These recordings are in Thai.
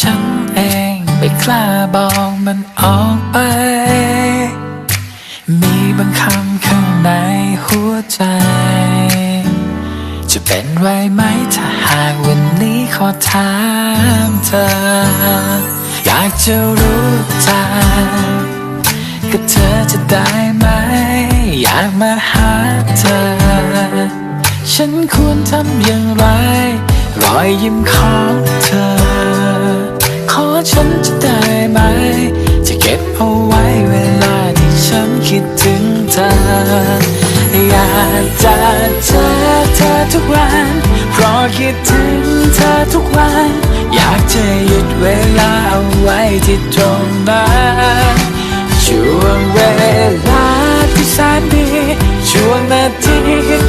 ฉันเองไม่กล้าบอกมันออกไป มีบางคำข้างในหัวใจ จะเป็นไรไหมถ้าหากวันนี้ขอถามเธอ อยากจะรู้จักกับเธอจะได้ไหม อยากมาหาเธอ ฉันควรทำอย่างไร รอยยิ้มของ ฉันจะได้ไหม จะเก็บเอาไว้เวลาที่ฉันคิดถึงเธอ อยากจะเจอเธอทุกวัน เพราะคิดถึงเธอทุกวัน อยากจะหยุดเวลาเอาไว้ที่ตรงนั้นช่วงเวลาที่แสนดีช่วงนาที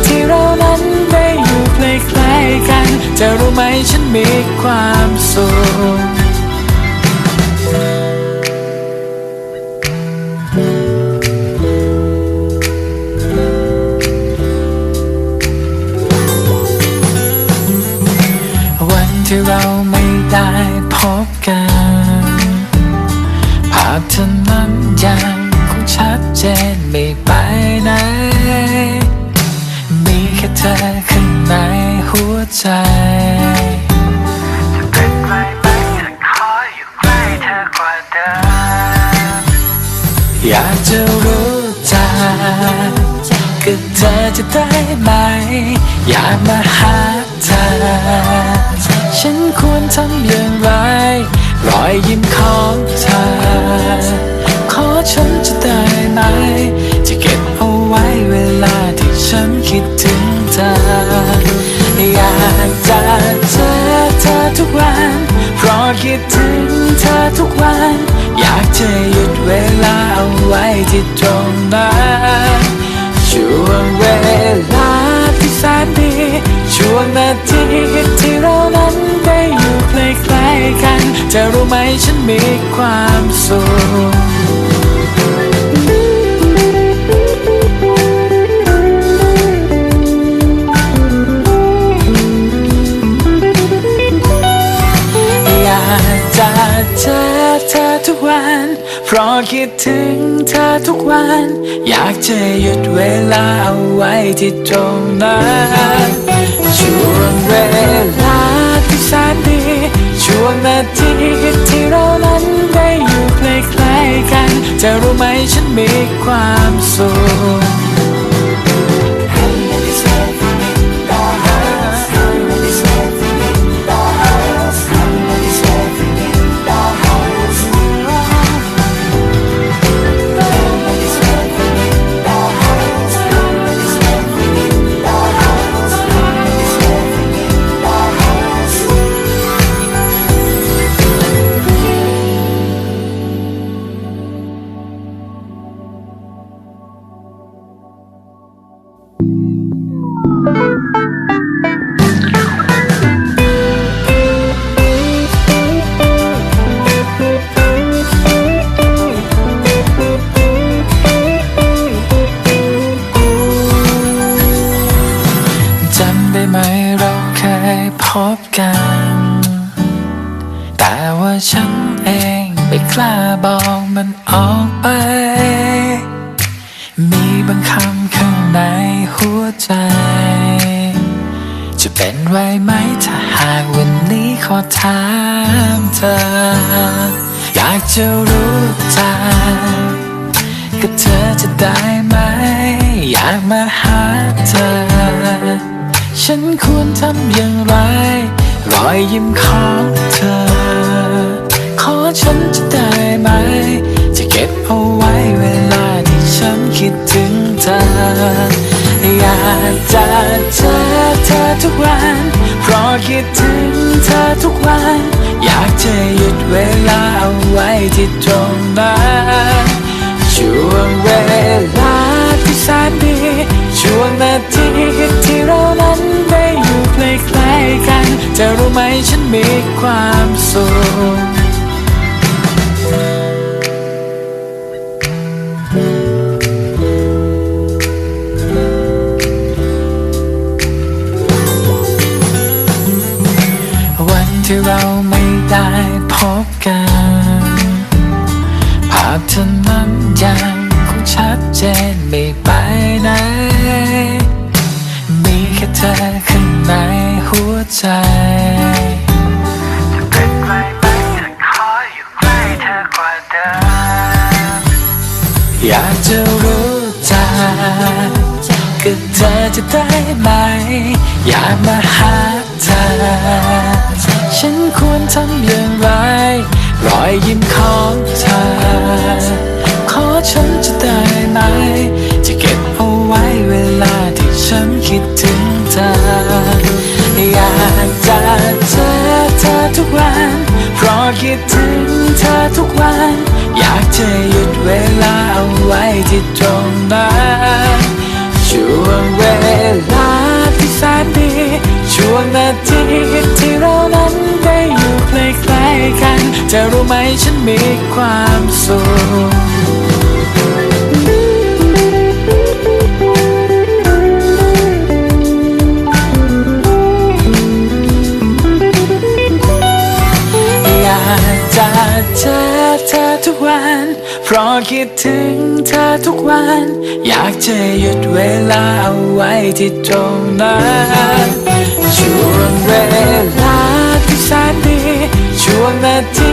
ที่เรานั้นได้อยู่ใกล้ๆกัน จะรู้ไหมฉันมีความสุข ที่เราไม่ได้พบกัน ภาพเธอนั้นยังคงชัดเจนไม่ไปไหน มีแค่เธอข้างในหัวใจเป็นไรไหมถ้าขอยู่เธอกว่าเดิมอยากจะรู้จักกับเธอจะได้ไหม อยากมาหาเธอ ฉันควรทำอย่างไร รอยยิ้มของเธอ ขอฉันจะได้ไหม จะเก็บเอาไว้เวลาที่ฉันคิดถึงเธอ อยากจะเจอเธอทุกวัน เพราะคิดถึงเธอทุกวัน อยากจะหยุดเวลาเอาไว้ที่ตรงนั้นช่วงเวลาที่แสนดีช่วงนาที กันจะรู้ไหมฉันมีความสุขอยากจะเจอเธอทุกวัน เพราะคิดถึงเธอทุกวัน อยากจะหยุดเวลาเอาไว้ที่ตรงนั้นช่วงเวลาที่แสนดี วันาทีที่เรานั้นได้อยู่ใกล้ๆกัน จะรู้ไหมฉันมีความสุข ฉันเองไม่กล้าบอกมันออกไป มีบางคำข้างในหัวใจ จะเป็นไรไหมถ้าหากวันนี้ขอถามเธอ อยากจะรู้จักกับเธอจะได้ไหม อยากมาหาเธอ ฉันควรทำอย่างไร รอยยิ้มของเธอ เอาไว้เวลาที่ฉันคิดถึงเธอ อยากจะเจอเธอทุกวัน เพราะคิดถึงเธอทุกวัน อยากจะหยุดเวลาเอาไว้ที่ตรงนั้นช่วงเวลาที่แสนดีช่วงนาทีที่เรานั้นได้อยู่ใกล้ๆกัน จะรู้ไหมฉันมีความสุข เราไม่ได้พบกัน ภาพเธอนั้นยังคงชัดเจนไม่ไปไหน มีแค่เธอข้างในหัวใจจะเป็นไรไหมถ้าขออยู่ใกล้เธอกว่าเดิมอยากจะรู้จักกับเธอจะได้ไหม อยากมาห ฉันควรทำอย่างไร รอยยิ้มของเธอ ขอฉันจะได้ไหม จะเก็บเอาไว้เวลาที่ฉันคิดถึงเธอ อยากจะเจอเธอทุกวัน เพราะคิดถึงเธอทุกวัน อยากจะหยุดเวลาเอาไว้ที่ตรงนั้นช่วงเวลาที่แสนดี กันจะรู้ไหมฉันมีความสุขอยากจะเจอเธอทุกวัน เพราะคิดถึงเธอทุกวัน อยากจะหยุดเวลาเอาไว้ที่ตรงนั้นช่วงเวลาที่แสนดี วงนาที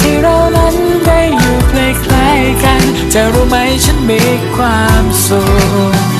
ที่เรานั้นได้อยู่ใกล้ๆกัน จะรู้ไหมฉันมีความสุข